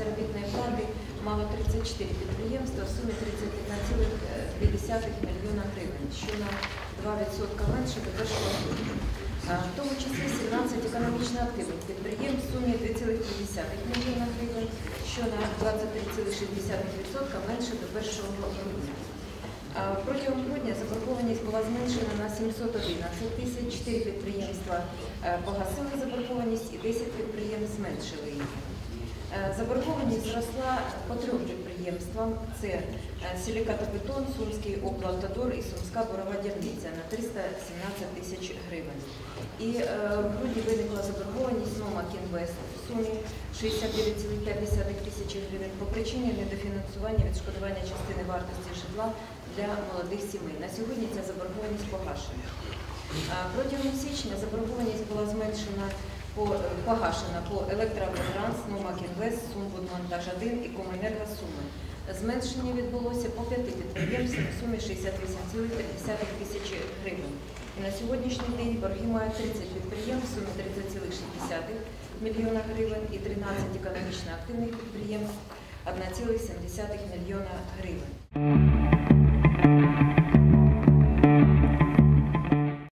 заробітної плати мало 34 підприємства в сумі 31,5 мільйона гривень, що на 2% менше до першого року. В тому числі 17 економічно активних підприємств в сумі 2,3 мільйона гривень, що на 23,6% менше до першого грудня. Протягом грудня заборгованість була зменшена на 711 тисяч, 4 підприємства е, погасили заборгованість і 10 підприємств зменшили її. Е, Заборгованість зросла по трьом підприємствам. Це е, Силікатобетон, Сумський облавтодор і Сумська борова дільниця на 317 тисяч гривень. І е, в грудні виникла заборгованість Нома Кінвест в сумі 69,5 тисячі гривень по причині недофінансування відшкодування частини вартості житла для молодих сімей. На сьогодні ця заборгованість погашена. Протягом січня заборгованість була зменшена по погашена по електроавтотранс, Номак Інвест, Сумбудмонтаж 1 і Комуненерго Суми. Зменшення відбулося по п'яти підприємствам в сумі 68,3 тисячі гривень. І на сьогоднішній день борги мають 30 підприємств сумі 30,6 мільйона гривень і 13 економічно активних підприємств 1,7 мільйона гривень.